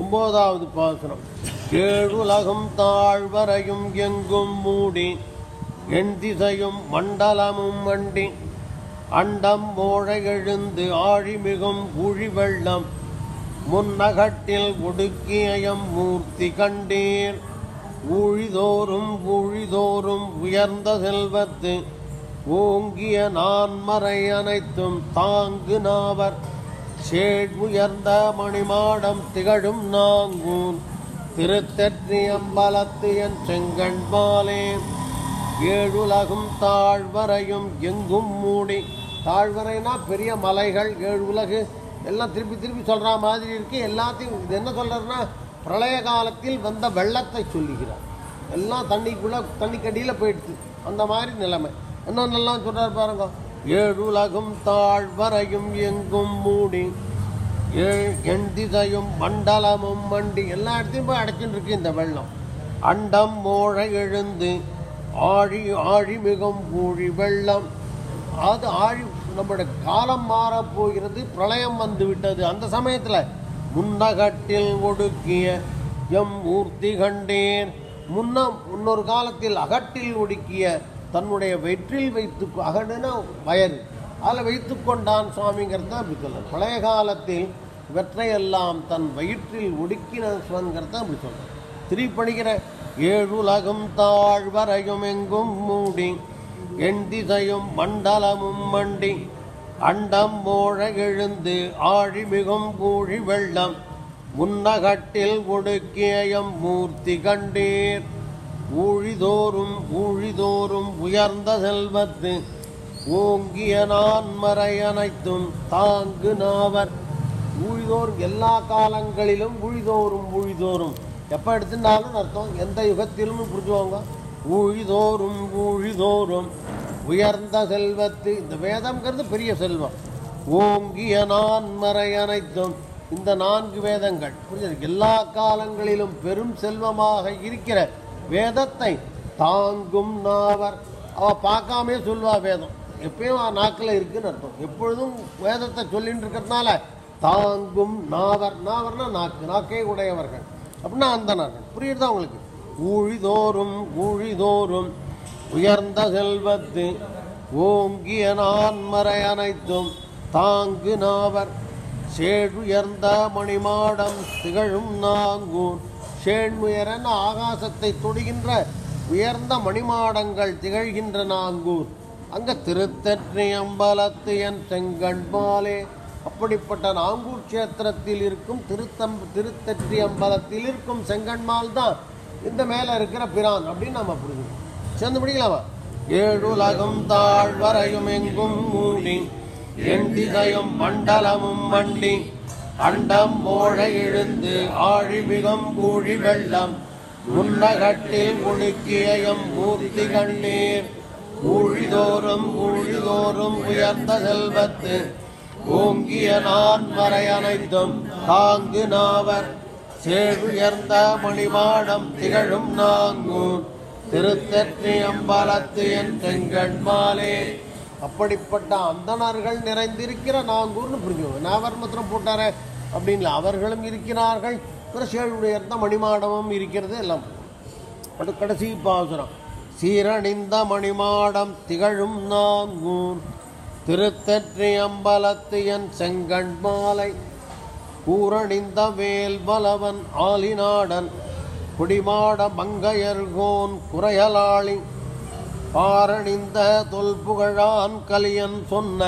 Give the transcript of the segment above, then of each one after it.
ஒன்பதாவது பாசனம். ஏழுலகும் தாழ்வரையும் எங்கும் மூடி எண் திசையும் மண்டலமும் வண்டி அண்டம் மோழை எழுந்து ஆழிமிகும் குழி வெள்ளம் முன்னகட்டில் ஒடுக்கியம் மூர்த்தி கண்டீர். ஊழிதோறும் ஊழிதோறும் உயர்ந்த செல்வத்து ஓங்கிய நான்மறை அனைத்தும் தாங்கு நாவர். சேட் உயர்ந்த மணிமாடம் திகழும் நாங்கூன். திருத்தெற்றி அம்பலத்து என் செங்கண்பாலே ஏழுலகும் தாழ்வரையும் எங்கும் மூடி. தாழ்வரைனா பெரிய மலைகள் ஏழு உலகு எல்லாம் திருப்பி திருப்பி சொல்கிற மாதிரி இருக்குது எல்லாத்தையும் இது என்ன சொல்றாருன்னா பிரளய காலத்தில் வந்த வெள்ளத்தை சொல்லுகிறார். எல்லாம் தண்ணிக்குள்ளே தண்ணிக்கடியில் போயிடுச்சு. அந்த மாதிரி நிலைமை. என்னென்னலாம் சொல்கிறார் பாருங்க. ஏழுலகும் தாழ்வரையும் எங்கும் மூடி எண் திசையும் மண்டலமும் மண்டி எல்லா இடத்தையும் போய் அடைச்சிட்டு இருக்கு இந்த வெள்ளம். அண்டம் மோழ எழுந்து ஆழி ஆழி மிகும் கூழி வெள்ளம். அது ஆழி நம்முடைய காலம் மாறப் போகிறது பிரளயம் வந்து விட்டது. அந்த சமயத்தில் முன்னகட்டில் ஒடுக்கிய எம் ஊர்த்தி கண்டேன். முன்ன முன்னொரு காலத்தில் அகட்டில் ஒடுக்கிய தன்னுடைய வெற்றில் வைத்து அகடுனா வயறு அதில் வைத்து கொண்டான் சுவாமிங்கிறது தான் அப்படி சொல்லணும் பழைய காலத்தில் வெற்றையெல்லாம் தன் வயிற்றில் ஒடுக்கின சுவன்கிறது தான் அப்படி சொல்லணும் திருப்பணிகிற ஏழுலகம் தாழ்வரையும் எங்கும் மூடி எண் திசையும் மண்டலமும் மண்டி அண்டம் மோழ எழுந்து ஆழி மிகும் கூழி வெள்ளம் முன்னகட்டில் ஒடுக்கியம் மூர்த்தி கண்டீர். ஊழிதோறும் ஊழிதோறும் உயர்ந்த செல்வத்து ஓங்கிய நான்மறை அனைத்தும் தாங்கு நாவர். ஊழிதோறும் எல்லா காலங்களிலும் ஊழிதோறும் ஊழிதோறும். எப்போ எடுத்துட்டாலும் அர்த்தம் எந்த யுகத்திலும் புரிஞ்சுவாங்க ஊழிதோறும் ஊழிதோறும் உயர்ந்த செல்வத்து இந்த வேதம்ங்கிறது பெரிய செல்வம். ஓங்கிய நான்மறை அனைத்தும் இந்த நான்கு வேதங்கள் புரிஞ்சது? எல்லா காலங்களிலும் பெரும் செல்வமாக இருக்கிற வேதத்தை தாங்கும் நாவர். அவ பார்க்காமே சொல்வா வேதம். எப்பயும் நாக்கில் இருக்குன்னு அர்த்தம். எப்பொழுதும் வேதத்தை சொல்லிட்டு இருக்கிறதுனால தாங்கும் நாவர். நாவர்னா நாக்கு. நாக்கே உடையவர்கள். அப்படின்னா அந்த அந்தனர்கள் புரியுதா உங்களுக்கு? ஊழிதோறும் ஊழிதோறும் உயர்ந்த செல்வத்து ஓங்கிய நான்மறை அனைத்தும் தாங்கு நாவர். சேடுயர்ந்த மணிமாடம் திகழும் நாங்கூன் சேண்முயரன் ஆகாசத்தை தொடுகின்ற உயர்ந்த மணிமாடங்கள் திகழ்கின்ற நாங்கூர். அங்க திருத்தற்றி அம்பலத்து என் செங்கண்மாலே அப்படிப்பட்ட நாங்கூர் கஷேத்திரத்தில் இருக்கும் திருத்தம் திருத்தற்றி அம்பலத்தில் இருக்கும் செங்கண்மால் தான் இந்த மேலே இருக்கிற பிரான் அப்படின்னு நம்ம புரிஞ்சுக்கணும். சேர்ந்து பிடிக்கலாமா ஏழுலகம் தாழ்வரையும் எங்கும் மூடி என் திசையும் மண்டலமும் மண்டி அண்டம் மோழ எழுந்து ஆழிமிகம் கூழி வெள்ளம். முன்னகட்டில் முழுக்கியம் மூர்த்தி கண்ணீர் கூழிதோறும் கூழிதோறும் உயர்ந்த செல்வத்து ஓங்கிய நான் வரை அனைத்தும் தாங்கு நாவர். சேழுயர்ந்த மணிமாடம் திகழும் நாங்கூர். திருத்தற்றி அம்பலத்து என் செங்கண்மாலே அப்படிப்பட்ட அந்தணர்கள் நிறைந்திருக்கிற நாங்கூர்னு புரிஞ்சுக்கோங்க. நாவர் மாத்திரம் போட்டாரே அப்படின்ல அவர்களும் இருக்கிறார்கள். பிற சேழுயர்ந்த மணிமாடமும் இருக்கிறது எல்லாம். அது கடைசி பாசுரம். சீரணிந்த மணிமாடம் திகழும் நாங்கூர். திருத்தற்றி அம்பலத்து என் செங்கண் மாலை. கூரணிந்த வேல் பலவன் ஆலிநாடன். குடிமாட மங்கையர்கோன் குறையலாளி. பாரணிந்த தொல்புகழான் கலியன் சொன்ன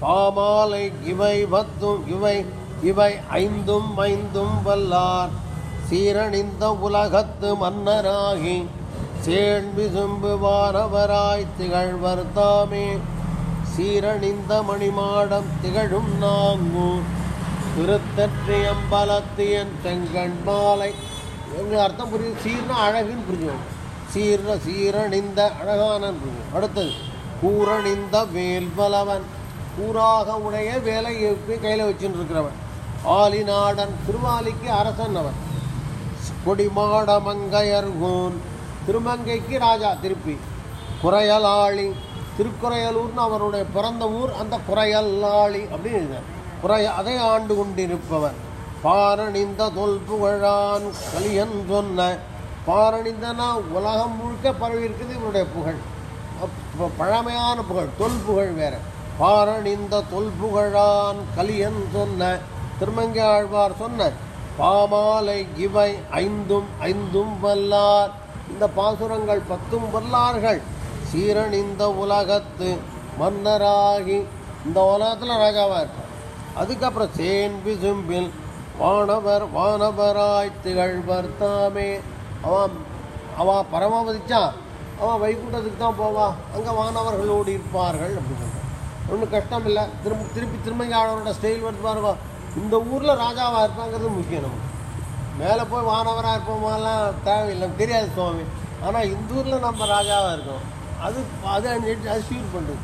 பாமாலை இவை பத்தும் இவை இவை ஐந்தும் ஐந்தும் வல்லார். சீரணிந்த உலகத்து மன்னராகி சேண் சும்புவாரவராய் திகழ்வர் தாமே. சீரணிந்த மணிமாடம் திகழும் நாங்கூர் திருத்தற்றி என் செங்கண் மாலை எங்களுக்கு அர்த்தம் புரியுது. சீர்னா அழகுன்னு புரிஞ்சுக்கணும் சீர சீரணிந்த அழகான அடுத்தது கூரணிந்த வேல்பலவன் கூறாக உடைய வேலை கையில் வச்சுட்டு இருக்கிறவன் ஆலிநாடன் திருமாலிக்கு அரசன் அவன் கொடிமாட மங்கையர்கோன் திருமங்கைக்கு ராஜா திருப்பி. குறையலாளி. திருக்குறையலூர்னு அவருடைய பிறந்த ஊர் அந்த குறையல்லாளி அப்படின்னு குறைய அதை ஆண்டு கொண்டிருப்பவர். பாரணிந்த தொல் புகழான் கலியன் சொன்ன பாரணிந்தனா உலகம் முழுக்க பரவி இருக்குது இவருடைய புகழ். பழமையான புகழ் தொல் புகழ் வேற. பாரணிந்த தொல் புகழான் கலியன் சொன்ன திருமங்கை ஆழ்வார் சொன்ன பாமாலை இவை ஐந்தும் ஐந்தும் வல்லார். இந்த பாசுரங்கள் பத்தும் வல்லார்கள். சீரணிந்த உலகத்து மன்னராகி இந்த உலகத்தில் ராஜாவாக இருப்பார். அதுக்கப்புறம் சேன் விசும்பில் வானவர் வானவராய் திகழ்வர் தாமே. அவன் அவன் பரமபதிச்சான் அவன் வைகுண்டத்துக்கு தான் போவான் அங்கே வானவர்களோடு இருப்பார்கள் அப்படின்னு சொல்றான். ஒன்றும் கஷ்டம் இல்லை திரும்ப திருப்பி திருமங்காளரோட ஸ்டைல் வந்து இந்த ஊரில் ராஜாவாக இருப்பாங்கிறது முக்கியம் நமக்கு. மேலே போய் வானவராக இருப்போமாலாம் தேவையில்லை. தெரியாது சுவாமி. ஆனால் இந்த ஊரில் நம்ம ராஜாவாக இருக்கோம். அது அது அது ஷூர் பண்ணுறது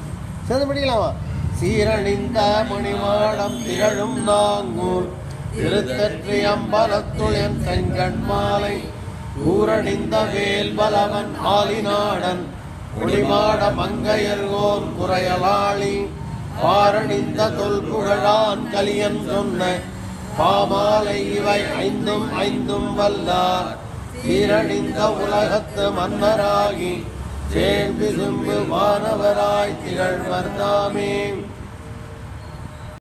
சேர்ந்து படிக்கலாமா. சீரணிந்த மணிமாடம் திகழும் நாங்கூர். திருத்தற்றி அம்பலத்துள் என் செங்கண் மாலை ஊரணிந்த வேல் பலவன் ஆலிநாடன் குடிமாட மங்கையர்கோன் குறையலாளி பாரணிந்த தொல்புகழான் கலியன் சொன்ன பாமாலை இவை ஐந்தும் ஐந்தும் வல்லார் சீரணிந்த உலகத்து மன்னராகி தேன் சிம்பு மாணவராய் திகழ்வர் தாமே